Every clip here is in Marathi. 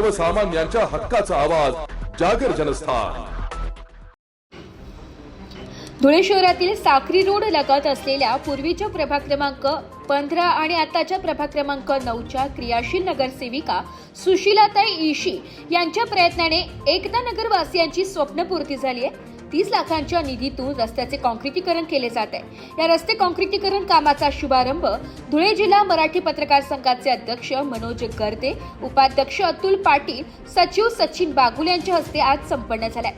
सर्वसामान्यांच्या हक्काचा आवाज जागर जनस्थान. धुळे शहरातील साक्री रोड लगत असलेल्या पूर्वीच्या प्रभाग क्रमांक पंधरा आणि आताच्या प्रभाग क्रमांक नऊच्या क्रियाशील नगरसेविका सुशीलाताई ईशी यांच्या प्रयत्नाने एकता नगरवासियांची स्वप्नपूर्ती झाली आहे. तीस लाखांच्या निधीतून रस्त्याचे कॉन्क्रिटीकरण केले जात आहे. या रस्ते कॉन्क्रिटीकरण कामाचा शुभारंभ धुळे जिल्हा मराठी पत्रकार संघाचे अध्यक्ष मनोज गर्दे उपाध्यक्ष अतुल पाटील सचिव सचिन बागुल यांच्या हस्ते आज संपन्न झालाय.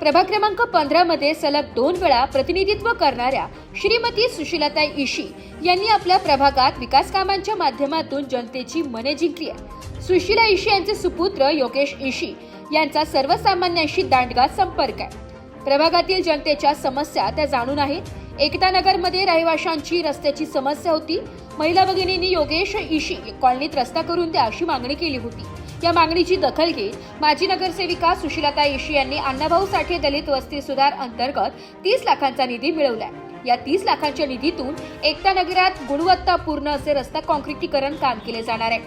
प्रभाग क्रमांक पंधरा मध्ये सलग दोन वेळा प्रतिनिधित्व करणाऱ्या श्रीमती सुशीलाताई इशी यांनी आपल्या प्रभागात विकास कामांच्या माध्यमातून जनतेची मने जिंकली आहे सुशीला इशी यांचे सुपुत्र योगेश इशी यांचा सर्वसामान्यांशी दांडगा संपर्क आहे. प्रभागातील जनतेच्या समस्या त्या जाणून आहेत. एकता नगरमध्ये रहिवाशांची रस्त्याची समस्या होती. महिला भगिनींनी योगेश इशी कॉलनीत रस्ता करून द्या अशी मागणी केली होती. या मागणीची दखल घेत माजी नगरसेविका सुशीलाता इशी यांनी अण्णाभाऊ साठे दलित वस्ती सुधार अंतर्गत तीस लाखांचा निधी मिळवलाय या तीस लाखांच्या निधीतून एकता नगरात गुणवत्तापूर्ण असे रस्ता कॉन्क्रिटीकरण काम केले जाणार आहे.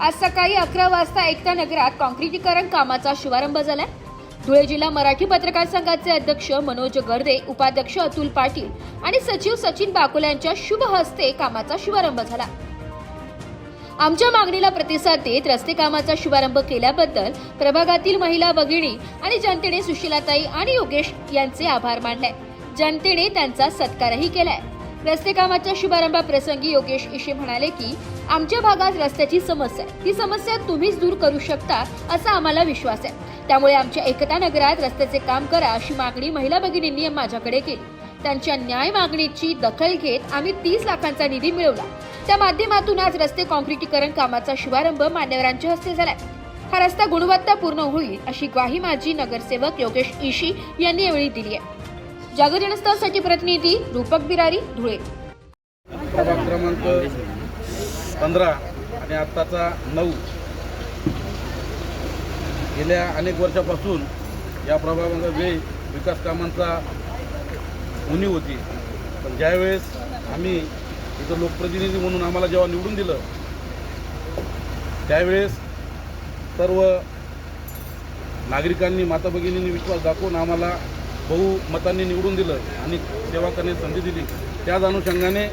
आज सकाळी अकरा वाजता एकता नगरात कॉन्क्रिटीकरण कामाचा शुभारंभ झालाय. धुळे जिल्हा मराठी पत्रकार संघाचे अध्यक्ष मनोज गर्दे उपाध्यक्ष अतुल पाटील आणि सचिव सचिन बाकोले यांच्या शुभ हस्ते कामाचा शुभारंभ झाला. आमच्या मागणीला प्रतिसाद देत रस्ते कामाचा शुभारंभ केल्याबद्दल प्रभागातील महिला भगिनी आणि जनतेने सुशीलाताई आणि योगेश यांचे आभार मानले. जनतेने त्यांचा सत्कारही केलाय. रस्ते कामाच्या शुभारंभाप्रसंगी योगेश इशे म्हणाले की आमच्या भागात रस्त्याची समस्या आहे. ती समस्या तुम्हीच दूर करू शकता असा आम्हाला विश्वास आहे. त्यामुळे आमच्या एकता नगरात रस्त्याचे काम करा अशी मागणी महिला भगिनींनी माझ्याकडे केली. त्यांच्या न्याय मागणीची दखल घेत आम्ही तीस लाखांचा निधी मिळवला. त्या माध्यमातून आज रस्ते कॉन्क्रिटीकरण कामाचा शुभारंभ मान्यवरांच्या हस्ते झालाय. हा रस्ता गुणवत्तापूर्ण होईल अशी ग्वाही माजी नगरसेवक योगेश इशी यांनी यावेळी दिली आहे. जागर जनस्थासाठी प्रतिनिधी रूपक बिरारी धुळे. प्रभाग क्रमांक पंधरा आणि आत्ताचा नऊ. गेल्या अनेक वर्षापासून या प्रभागामध्ये विकास कामांचा उणीव होती. पण ज्यावेळेस आम्ही इथं लोकप्रतिनिधी म्हणून आम्हाला जेव्हा निवडून दिलं त्यावेळेस सर्व नागरिकांनी माता भगिनींनी विश्वास दाखवून आम्हाला बहुमतांनी निवडून दिलं आणि सेवा करण्याची संधी दिली. त्याच अनुषंगाने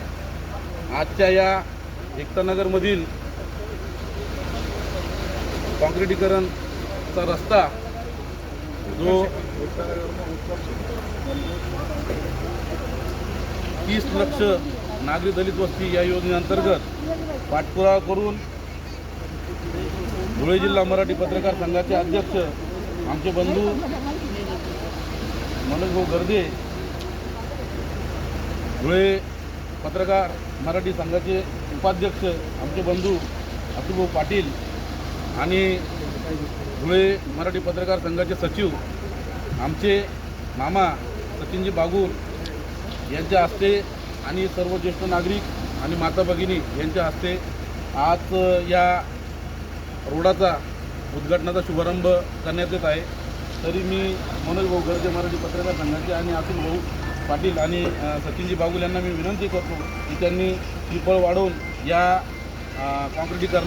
आजच्या या एकतानगरमधील कॉन्क्रिटीकरणचा रस्ता जो तीस लक्ष नागरी दलित वस्ती या योजनेअंतर्गत पाठपुरावा करून धुळे जिल्हा मराठी पत्रकार संघाचे अध्यक्ष आमचे बंधू मनोज भाऊ गर्दे धुळे पत्रकार मराठी संघाचे उपाध्यक्ष आमचे बंधू अतुभाऊ पाटील आणि धुळे मराठी पत्रकार संघाचे सचिव आमचे मामा सचिनजी बागूर यांच्या हस्ते आणि सर्व ज्येष्ठ नागरिक आणि माता भगिनी यांच्या हस्ते आज या रोडाचा उद्घाटनाचा शुभारंभ करण्यात येत आहे. तरी मी मनोज भाऊ गर्जे मराठी पत्रकार संघाचे आणि अतुल भाऊ पाटील आणि सचिनजी बागुल यांना मी विनंती करतो की त्यांनी श्रीफळ वाढवून या कॉन्क्रिटीकरणा